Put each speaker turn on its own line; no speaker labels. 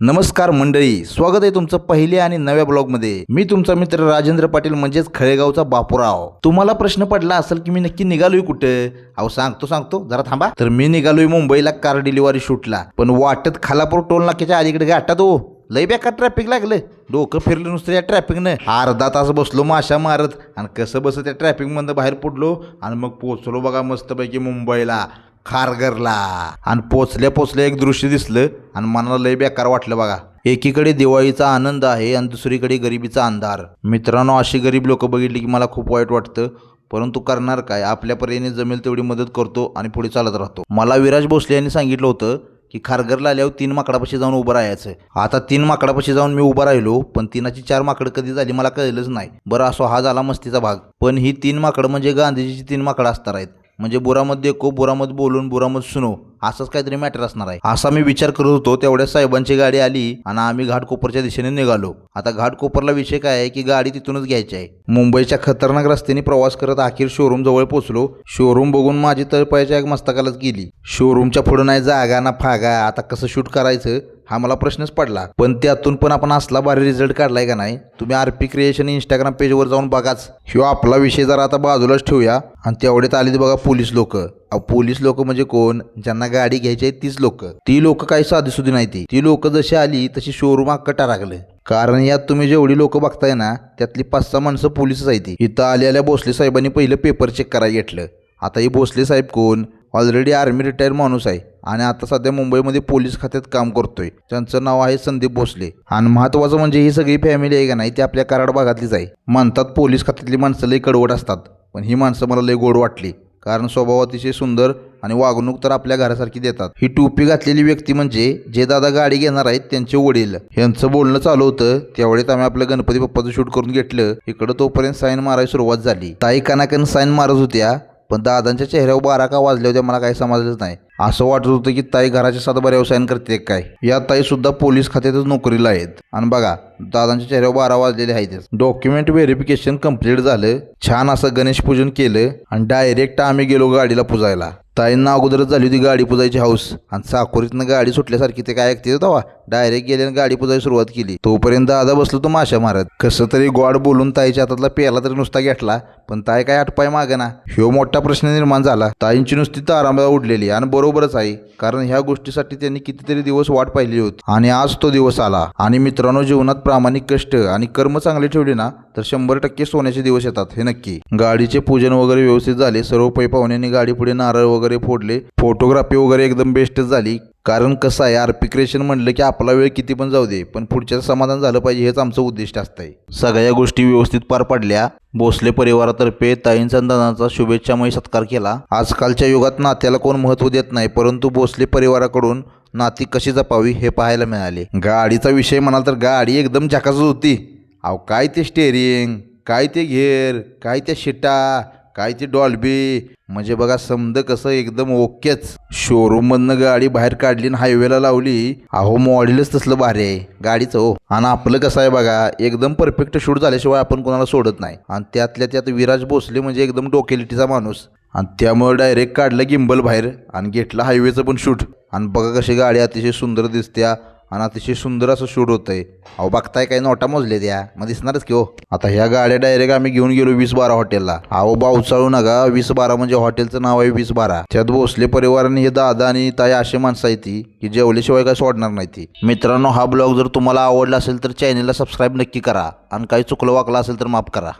नमस्कार मंडळी स्वागत आहे तुमचं पहिल्या आणि नव्या ब्लॉगमध्ये. मी तुमचा मित्र राजेंद्र पाटील म्हणजेच खळेगावचा बापूराव. तुम्हाला प्रश्न पडला असेल की मी नक्की निघालोय कुठं? अहो सांगतो सांगतो. जरा थांबा. तर मी निघालोय मुंबईला कार डिलिव्हरी शूटला पण वाटत खालापूर टोल नाक्याच्या अलीकडे गाठात हो. लय बेकार ट्रॅफिक लागलं. डोकं फिरलं नुसतं या ट्रॅफिकनं अर्धा तास बसलो माशा मारत. आणि कसं बसं त्या ट्रॅफिकमधनं बाहेर पडलो आणि मग पोचलो बघा मस्तपैकी मुंबईला. खारघरला. आणि पोचल्या पोचल्या एक दृश्य दिसलं आणि मनाला लय बेकार वाटलं बघा. एकीकडे दिवाळीचा आनंद आहे आणि दुसरीकडे गरिबीचा अंधार. मित्रांनो अशी गरीब लोक बघितली की मला खूप वाईट वाटतं. परंतु करणार काय? आपल्या परीने जमेल तेवढी मदत करतो आणि पुढे चालत राहतो. मला विराज भोसले यांनी सांगितलं होतं की खारघरला आल्यावर तीन माकडापाशी जाऊन उभं राहायचं. आता तीन माकडापाशी जाऊन मी उभा राहिलो पण तीनाची चार माकडं कधी झाली मला कळलंच नाही. बरं असो हा झाला मस्तीचा भाग. पण ही तीन माकडं म्हणजे गांधीजीची तीन माकडं असणार आहेत. म्हणजे बुरामत देखो बुरामत बोलून बुरामत सुनो असंच काहीतरी मॅटर असणार आहे. असा मी विचार करत होतो तेवढ्या साहेबांची गाडी आली आणि आम्ही घाटकोपरच्या दिशेने निघालो. आता घाटकोपरला विषय काय आहे की गाडी तिथूनच घ्यायची आहे. मुंबईच्या खतरनाक रस्त्याने प्रवास करत अखेर शोरूम जवळ पोहोचलो. शोरूम बघून माझी तळपायाच्या एक मस्तकालाच गेली. शोरूमच्या पुढे नाही जागा ना फागा आता कसं शूट करायचं? हा मला प्रश्नच पडला. पण त्यातून पण आपण असला भारी रिझल्ट काढलाय का नाही तुम्ही आरपी क्रिएशन इंस्टाग्राम पेजवर जाऊन बघाच. ह्यो आपला विषय जरा आता बाजूलाच ठेवूया. आणि तेवढ्यात आलीत बघा पोलीस लोक. पोलीस लोक म्हणजे कोण? ज्यांना गाडी घ्यायची आहे तीच लोक. ती लोक काही साधी सुधी नाही ती. ती लोक जशी आली तशी शोरूम अक्का टाकलं कारण यात तुम्ही जेवढी लोक बघताय ना त्यातली पाच सहा माणसं पोलीसच आहे ती. इथं आलेल्या भोसले साहेबांनी पहिलं पेपर चेक करायला घेतलं. आता हे भोसले साहेब कोण? ऑलरेडी आर्मी रिटायर माणूस आहे आणि आता सध्या मुंबईमध्ये पोलीस खात्यात काम करतोय. त्यांचं नाव आहे संदीप भोसले. आणि महत्वाचं म्हणजे ही सगळी फॅमिली आहे का नाही ती आपल्या कराड भागातलीच आहे. म्हणतात पोलीस खात्यातली माणसं लई कडवट असतात पण ही माणसं मला लई गोड वाटली. कारण स्वभाव अतिशय सुंदर आणि वागणूक तर आपल्या घरासारखी देतात. ही टोपी घातलेली व्यक्ती म्हणजे जे दादा गाडी घेणार आहेत त्यांचे वडील. यांचं बोलणं चालू होतं त्यावेळेस आम्ही आपलं गणपती बाप्पाचं शूट करून घेतलं. इकडं तोपर्यंत साईन मारायला सुरुवात झाली. ताई कानाकन साईन मारत होत्या पण दादांच्या चेहऱ्यावर बारा का वाजल्या होत्या मला काही समजलंच नाही. असं वाटत होतं की ताई घराच्या सातबाऱ्यावर साईन करते काय? या ताई सुद्धा पोलीस खात्यातच नोकरीला आहेत. आणि बघा दादांच्या चेहऱ्यावर बारा वाजलेले आहेत डॉक्युमेंट व्हेरिफिकेशन कंप्लीट झालं. छान असं गणेश पूजन केलं आणि डायरेक्ट आम्ही गेलो गाडीला पुजायला. ताईंना अगोदरच झाली होती गाडी पुजायची हाऊस आणि साकोरीतनं गाडी सुटल्यासारखी ते काय ऐकते तेव्हा डायरेक्ट गेले आणि गाडी पुजायला सुरुवात केली. तोपर्यंत दादा बसलो तो माशा मारत. कसं तरी गॉड बोलून ताईच्या हातातला पेला तरी नुसता घेतला. पण ताई काय आटपाय मागे ना ह्यो मोठा प्रश्न निर्माण झाला. ताईंची नुसती तारांबा उडलेली आणि बरोबरच आहे कारण ह्या गोष्टीसाठी त्यांनी कितीतरी दिवस वाट पाहिली होती. आणि आज तो दिवस आला. आणि मित्रांनो जीवनात प्रामाणिक कष्ट आणि कर्म चांगले ठेवले ना तर शंभर टक्के सोन्याचे दिवस येतात हे नक्की. गाडीचे पूजन वगैरे व्यवस्थित झाले सर्व पै पाहुण्यांनी गाडी पुढे नारळ वगैरे फोडले फोटोग्राफी वगैरे एकदम बेस्टच झाली. कारण कसं आहे आर्पिक्रेशन म्हणलं की आपला वेळ किती पण जाऊ दे पण पुढच्याचं समाधान झालं पाहिजे हेच आमचं उद्दिष्ट असतंय. सगळ्या गोष्टी व्यवस्थित पार पडल्या. भोसले परिवारातर्फे ताईंचा दादांचा शुभेच्छामय सत्कार केला. आजकालच्या युगात नात्याला कोण महत्त्व देत नाही परंतु भोसले परिवाराकडून नाती कशी जपावी हे पाहायला मिळाले. गाडीचा विषय म्हणाल तर गाडी एकदम झकासच होती. अहो काय ते स्टेरिंग काय ते घेर काय त्या शिटा काय ते डॉल्बी? म्हणजे बघा समद कसं एकदम ओकेच. शोरूममधनं गाडी बाहेर काढली आणि हायवेला लावली. अहो मॉडेलच तसलं भारी आहे. गाडीचं हो. आणि आपलं कसं आहे बघा एकदम परफेक्ट शूट झाल्याशिवाय आपण कोणाला सोडत नाही. आणि त्यातल्या त्यात विराज भोसले म्हणजे एकदम डोकेलिटीचा माणूस. आणि त्यामुळे डायरेक्ट काढलं गिंबल बाहेर आणि घेतलं हायवेचं पण शूट आणि बघा कशी गाडी अतिशय सुंदर दिसत्या आणि अतिशय सुंदर असं शूट होतं आहे अहो बघताय काही नोटा मोजले द्या मग दिसणारच की हो. आता ह्या गाड्या डायरेक्ट आम्ही घेऊन गेलो वीस बारा हॉटेलला. अहो बावचाळू नका. वीस बारा म्हणजे हॉटेलचं नाव आहे वीस बारा. त्यात भोसले परिवाराने हे दादा आणि ताई अशी माणसं आहे ती की जेवल्याशिवाय काय सोडणार नाही ती. मित्रांनो हा ब्लॉग जर तुम्हाला आवडला असेल तर चॅनलला सबस्क्राईब नक्की करा. आणि काही चुकलं वाकलं असेल तर माफ करा.